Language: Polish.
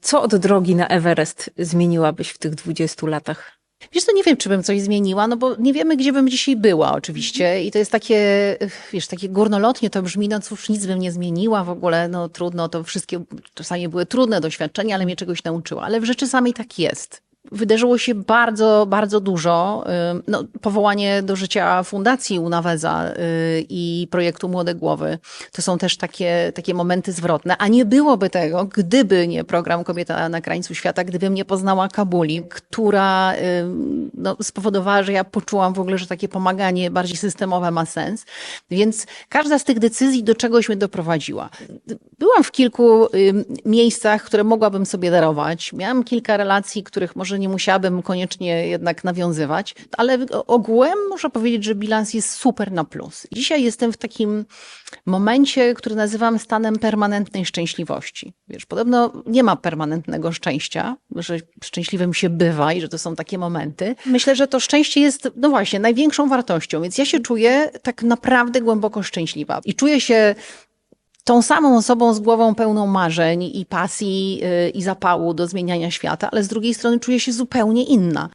Co od drogi na Everest zmieniłabyś w tych 20 latach? Wiesz co, nie wiem, czy bym coś zmieniła, no bo nie wiemy, gdzie bym dzisiaj była oczywiście i to jest takie, wiesz, takie górnolotnie to brzmi, no cóż, nic bym nie zmieniła w ogóle, no trudno, to wszystkie czasami były trudne doświadczenia, ale mnie czegoś nauczyła, ale w rzeczy samej tak jest. Wydarzyło się bardzo, bardzo dużo. No, powołanie do życia Fundacji Unaweza y, i projektu Młode Głowy to są też takie, takie momenty zwrotne, a nie byłoby tego, gdyby nie program Kobieta na krańcu świata, gdybym nie poznała Kabuli, która no, spowodowała, że ja poczułam w ogóle, że takie pomaganie bardziej systemowe ma sens. Więc każda z tych decyzji do czegoś mnie doprowadziła. Byłam w kilku miejscach, które mogłabym sobie darować. Miałam kilka relacji, których może nie musiałabym koniecznie jednak nawiązywać, ale ogółem muszę powiedzieć, że bilans jest super na plus. Dzisiaj jestem w takim momencie, który nazywam stanem permanentnej szczęśliwości. Wiesz, podobno nie ma permanentnego szczęścia, że szczęśliwym się bywa i że to są takie momenty. Myślę, że to szczęście jest, no właśnie, największą wartością, więc ja się czuję tak naprawdę głęboko szczęśliwa i czuję się tą samą osobą z głową pełną marzeń i pasji yy, i zapału do zmieniania świata, ale z drugiej strony czuję się zupełnie inna.